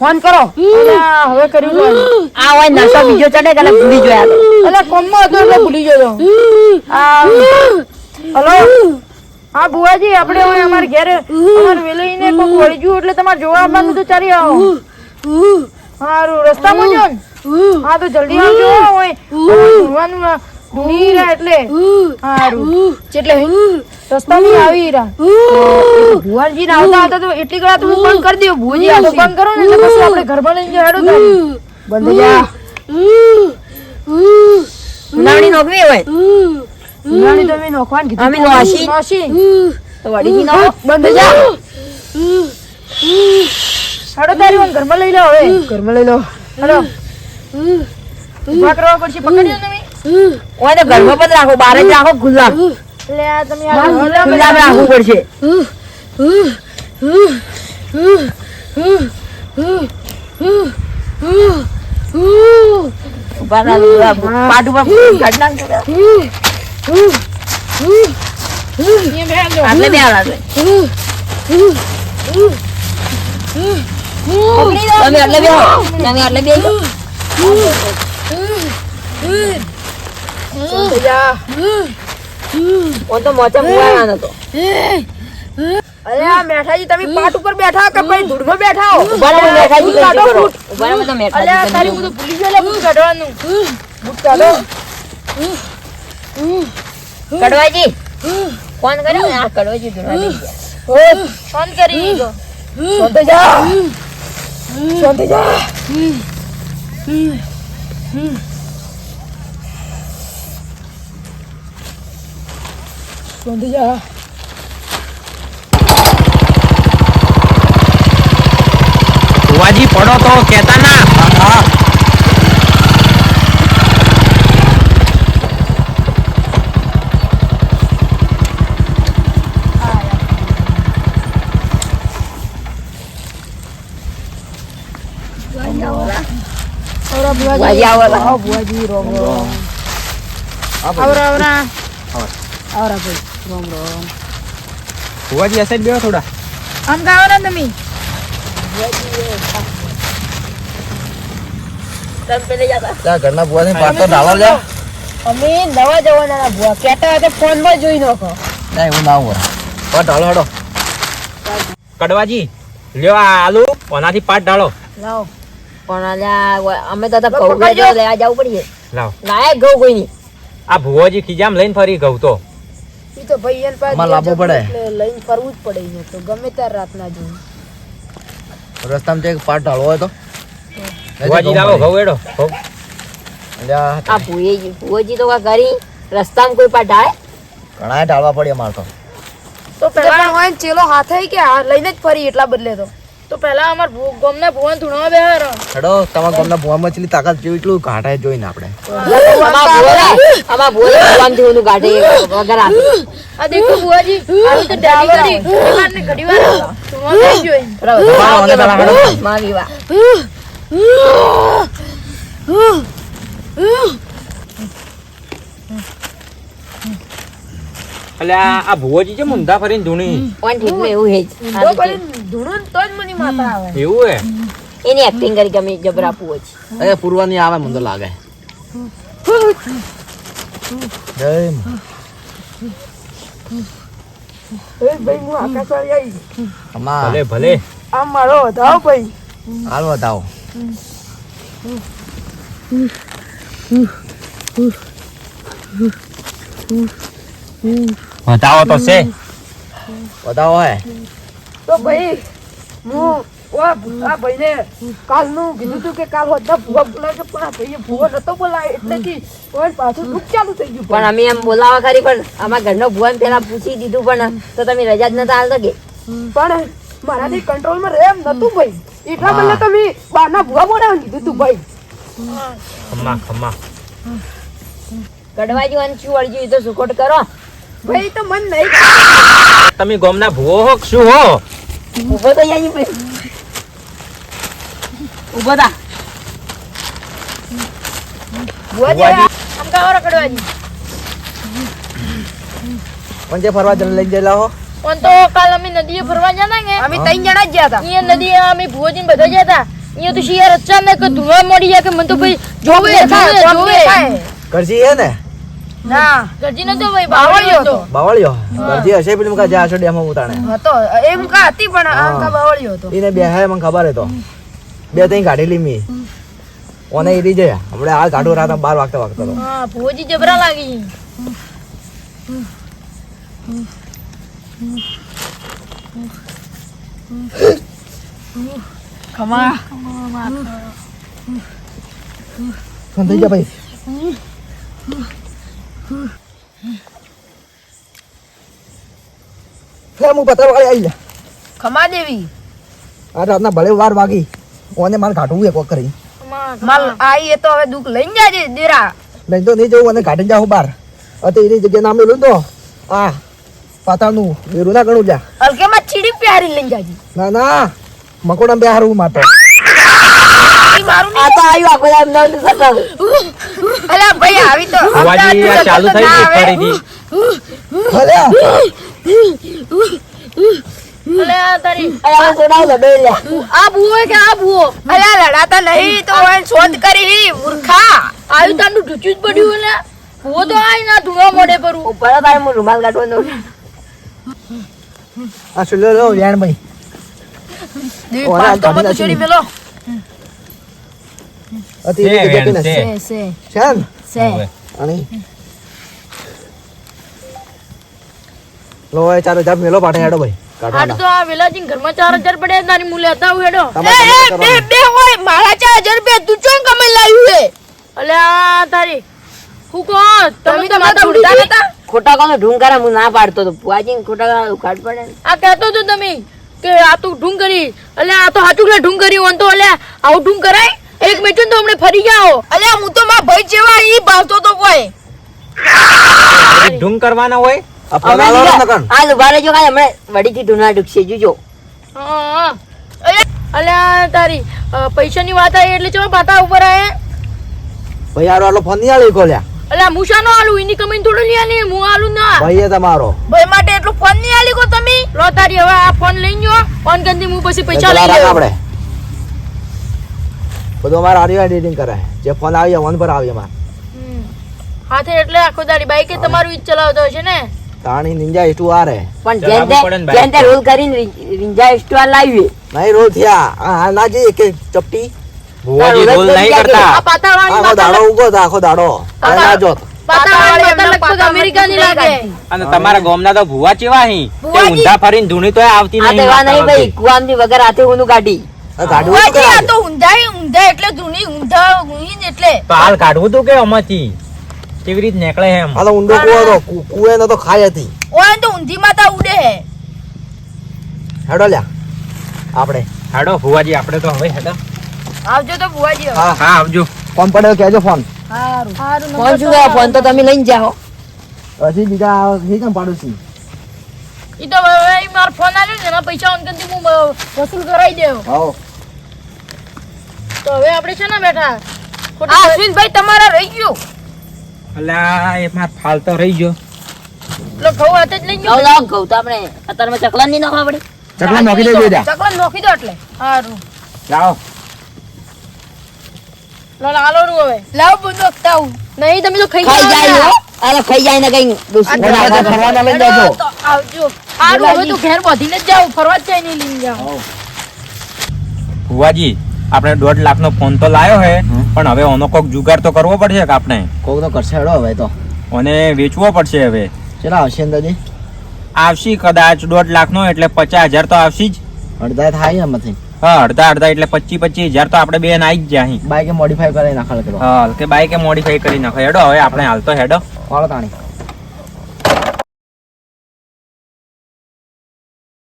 Phone ભૂલી કરો. હવે કર્યું આ હોય બીજો ચડે જોયા તો. કોમમાં હતો એટલે ભૂલી ગયો હલો? હા બુવાજી આપણે હવે અમારે ઘેરે અમારે વળી ગયું એટલે તમારે જોવા આવવાનું તો ચાલી આવો. હારું રસ્તામાં જો ને? હા તો જલ્દી આવજો ઓય. ઢૂંઢવાનું ના- રહ્યા એટલે. હારું. એટલે રસ્તામાં આવી રહ્યા. ભુવનજી ને આવતા હતા તો એટલી કડા તો ફોન કરી દઉં ભુવાજી આ બંધ કરો ને એટલે પછી આપણે ઘરમાં લઈને જઈએ. હેડો બંધ જા. ઉનાળની નોકવી હોય? ઉનાળની તો અમે નોખવાનું કીધું. અમે નોશી. નોશી. તો વડીજી નો બંધ જા. હેડો તારી ઘરમાં લઈ લો હવે. ઘરમાં લઈ લો. હેડો ઊભા કરવા પડશે પકડ્યો તમે ઘરમાં પણ રાખો બારે જ રાખો ખુલ્લા એટલે આ તમે આ ખુલ્લા રાખવું પડશે ઊભા રાખ, પાટ ઉપર કાઢ નાખ. અહીંયા બેસજો. આટલે બે આટલે. તમે આટલે બેહો. તમે આટલે બેહો. ઓ તો મોચા મુવાના નતો. અરે આ મેઠાજી તમે પાટ ઉપર બેઠા કે ધૂળ ધૂળમાં બેઠા હો ઊભા મેઠાજી કાઢો, ગંજી ઊભા રહો, તો મેઠાજી અલ્યા તારી. બધું ભૂલી ગયેલા બૂટ કાઢવાનું બૂટ કાઢો કડવાજી ફોન કર્યો આ કડવાજી દઈ ગયા. ઓય, ફોન કરી ગયો શાંતિ જા. શાંતિ જા શાંતિ જા વાજી પડો તો કેતા ના આવરા બુવાજી વાજી આવો લા. આવો બુવાજી રોમ રોમ આવરા આવરા. આવરા ભાઈ રોમ રોમ. ભુવાજી આ સાઈડ બેહો થોડા. આમ ગાવો ને તમે. તો અમે નવા જવાના ભુવા. કહેતા હતા ફોનમાં જોઈ નાખો. ના એવું ના હોય પાટ ડાળો હેડો. કડવાજી લ્યો આ આલુ. ઓનાથી પાટ ઢાળો. લાવો. પણ અલ્યા અમે તો ઘઉં લેવા જવું પડીએ લાવ. લાયક ઘઉં કોઈ નહીં આ ભુવાજી ખીજામ લઈને ફરી ઘઉં તો. ઈ તો ભાઈ એન પાસે લાવવો પડે. લઈને ફરવું જ પડે ને તો. ગમે ત્યારે રાતના જોવું. રસ્તામાં એક પાટ ઢાળવો હોય તો. ભુવાજી લાવો ઘઉં એડો અલ્યા, આ ભુવાજી ભુવાજી તો કા કરી રસ્તામાં કોઈ પાટાય ઘણાય ડાળવા પડે અમારે તો. તો પેલા હોય ચેલો હાથે કે આ લઈને જ ફરી એટલા બદલે તો. તો પહેલા અમાર ભૂ- ભુવન ધૂણો બે બેહારો. હેડો તમાર ગામના ભુવન મચલી તાકાત જેવું એટલું ઘાટાય જોઈને આપણે. અમાર ભુવરા અમાર ભુવરા ભુવન ધૂણો ગાઢે વગર આ દેખો બુવાજી આ તો ડાલી કરી ઘડીવાર ને ઘડીવાર ધૂણવા બેસી ગયો બરાબર. મારી વાહ એટલે આ ભુવાજી છે મુંધા ફરીને ધૂણી. પણ ઠીક એવું હે મુંધો ફરીને ધૂણું તો જ મને માતા આવે. એવું હે? એની એક્ટિંગ કરી ગમે જબરા ભુવેજી અરે પૂરવાની આવે મુંધો લાગે. જય માં. એ ભાઈ હું આકાશવાળી આવી. અમાર ભલે ભલે. આમ મારો વધાવો ભાઈ. હાલ બતાવો બતાવો તો છે. વધાવો હે. તો ભાઈ હું વા આ ભાઈને કાલનું કીધું તું કે કાલ હોતા ભૂવા બોલાવે છે પણ આ ભાઈએ ભૂવો નતો બોલાવે કે ઓય પાછું દુઃખ ચાલુ થઈ ગયું પણ અમે એમ બોલાવા ખરી પણ આમાં ઘરનો ભૂવાને પેલા પૂછી દીધું પણ તો તમે રજા જ નતા હાલતો કે? પણ મારાથી કંટ્રોલમાં રહે એમ નતું ભાઈ. એટલા બદલે તમે બહારના ભૂવા બોલાવે દીધું તું ભાઈ. ખમ્મા ખમ્મા કડવાજી વાન શું વળગ્યું તો સુકોટ કરો. ભાઈ તો મન નહીં તમે ગોમના ભૂવો હો શું હો? ઊભો તો જાય ભાઈ. ઊભો તા ભુવાજી ભુવાજી. આમ કાવરો કડવાજી. પણ ફરવા જઈને લઈ ગયેલા હો? પણ તો કાલ અમે નદીએ ફરવા ગયા ને અમે ત્રણ જણા જ ગયા હતા. અહીંયા નદીએ અમે ભુવાજી બધા ગયા હતા. અહીંયા તો શિયાર અચાનક ધુવા મળી ગયા કે મને તો ભાઈ જોવે જોવે જોવે કરજી હે ને? ના. ગરજી નતો ભાઈ બાવળિયો હતો. બાવળિયો? કરજી હશે પેલી મુકા જ્યાં ડેમ ઉતાણે. હતો. એ મુકા હતી પણ આ મુકા બાવળિયો હતો. એને બે હાય મને ખબર હતો. બે ત્રણ ગાડી લીમી ઓને એરી જયા. હમણાં આ ગાડું રાત બાર વાગતા વાગતા હતો હા ભુવાજી જબરા લાગી. ખમા. ફોન થઈ ગયા ભાઈ? હું પતર વાળી આવી જા ખમા દેવી. આ રાતના ભલે વાર વાગી ઓને મારે કાઢવું એક વખત કરી. માલ આઈ એ તો હવે દુઃખ લઈને જાજે દેરા. લઈને તો નહીં જવું અને કાઢી જાઉં બાર અતે એની જગ્યા નામ લેલું તો આ પાતાનું બેરું ના ગણું જા. હલકે માં ચીડી પ્યારી લઈને જાય ના ના મકોડા બે હારું માતો મારું આ તો આવ્યું આખો નવ દિવસ હતો. અલા ભાઈ આવી તો ભુવાજી ચાલુ થઈ ગઈ ફરીથી ભલે. અલે તારી. આ કે આ લડાતા નહીં તો ઓય શોધ કરી. મૂર્ખા. આવ્યું તાંડું ઢૂચું જ પડ્યું ને ભૂવો તો આઈ ના ધુવા મોડે પરું ઉપર તારે હું રૂમાલ કાઢવાનો આ સુલો લો વ્યાણ ભાઈ. છોડી નાખી. મેલો 이렇게 એની 세, 세. વેણ, 세. 아니. લો એ ચાલો જાપ મેલો પાટે હેડો ભાઈ. કાઢવાના તો આ વેલાજી ઘરમાં ચાર હજાર પડ્યા તારી મુલે હતા હું હેડો એ, બે બે હોય મારા ચાર હજાર રૂપિયા તું ચોન કમે લાવ્યું હે અલે આ તારી. હુકો તમે તો માતા ઉડતા હતા ખોટા કોનો ઢુંગારા હું ના પાડતો તો. પુઆજી ખોટા કોનો ઉખાડ પડે આ કહેતો તો તમે કે આ તું ઢૂંગ કરી. આ તો હાચું કે કરી હોન તો એટલે આવું ઢુંગ કરાય? એક મિનિટ તો હમણે ફરી જાઓ. અલે હું તો માં ભાઈ જેવા ઈ ભાવતો તો કોઈ ઢુંગ કરવાના હોય? આ લુભારે જો. કાય હમણે વડી થી ઢૂંઢવા ડૂબશે જોજો. અલે તારી પૈસા પૈસાની વાત આવી એટલે ચો પાતા ઉપર આયે? ભાઈ આરો આલો ફોન નહીં આલી કોલ્યા અલે મુશા આલુ એની કમીન થોડું લ્યા ને હું આલુ ના. ભાઈ એ તમારો. ભાઈ માટે એટલો ફોન નહીં આલી કો તમે? લો તારી હવે આ ફોન લઈ જો ફોન કરી હું પછી પૈસા લઈ આપણે. બધું અમારે આર્યો એડિટિંગ કરે. જે ફોન આવી ફોન પર આવી અમારે. હાથે એટલે આખો દાડી બાઈકે તમારું ઈ ચલાવતો હશે ને? તાણી નિંજા ઇસ્ટુ આરે પણ જેન તે જેન તે રોલ કરીને નિંજા ઇસ્ટુ આ લાવી નહીં રોલ થયા. આ ના જે એક ચપટી? ભુવાજી રોલ નહીં આ પાતાવાળી આખો દાડો ઉગો તો આખો દાડો. આ ના જોત. તમારા ગામના તો ભુવા ચેવા હી? ઊંધા ફરીને ધૂણી તો આવતી આ નહીં. વગર હાથે ઊનું કાઢી. આ ગાડી ઊભી કરાવજો. તો ઊંધાઈ ઊંધા એટલે ધૂની ઊંધા ઊંઘી એટલે. તો કાઢવું તું કે આમાંથી? કેવી રીત નીકળે એમ? આ ઊંડો કુવો તો ખાઈ હતી. ઓય તો ઊંધી માતા ઉડે હે. હેડો લ્યા. આપણે. હેડો ભુવાજી આપણે તો હવે હેડો. આવજો તો બુવાજી હા. હા આવજો. ફોન પડ્યો કહેજો ફોન. હારું. હારું ફોન શું ફોન તો તમે લઈને જાઓ. હજી બીજા કેમ પાડોશી? ઈ તો હવે મારો ફોન આવ્યો ને એના પૈસા અંકલથી હું વસૂલ કરાઈ દેવ. આવો તો હવે આપણે છે ને બેઠા. આ અશ્વિનભાઈ તમારા રહી ગયો. અલા એ માર ફાલતો રહી ગયો. લો ઘઉં હાથે જ લઈ ગયો. લાવ ઘઉં તો આપણે અત્યારમાં ચકલા નહીં નાખવા પડે. ચકલા નોખી દેજો ત્યાં ચકલા નોખી દો એટલે. સારું લાવો. લો હાલો રું હવે. લાવ બધું અખતાવું નહીં તમે તો ખાઈ ખાઈ જાય અરે ખાઈ જાય ને કઈ દોસ્તી ના બધા રાખવા. ફરવાના લઈ જાજો આવજો. હારું હવે તું ઘેર બધીને જ જાવ ફરવા જ જાય નહીં લઈને જાવ ભુવાજી આપણે દોઢ લાખ નો ફોન તો લાયો હે પણ હવે ઓનો કોક જુગાડ તો કરવો પડશે કે આપણે? કોક તો કરશે હેડો હવે તો. ઓને વેચવો પડશે હવે. ચલા આવશે અંદાજે? આવશી કદાચ દોઢ લાખ નો એટલે પચાસ હજાર તો આવશે જ. અડધા થાય એમાંથી હા અડધા અડધા એટલે પચીસ પચીસ હજાર તો આપણે બે આવી જ જાય બાઈકે મોડિફાઈ કરી નાખા હા કે બાઈકે મોડિફાઈ કરી નાખો. હેડો હવે આપણે હાલ તો હેડો. વાળો તાણી.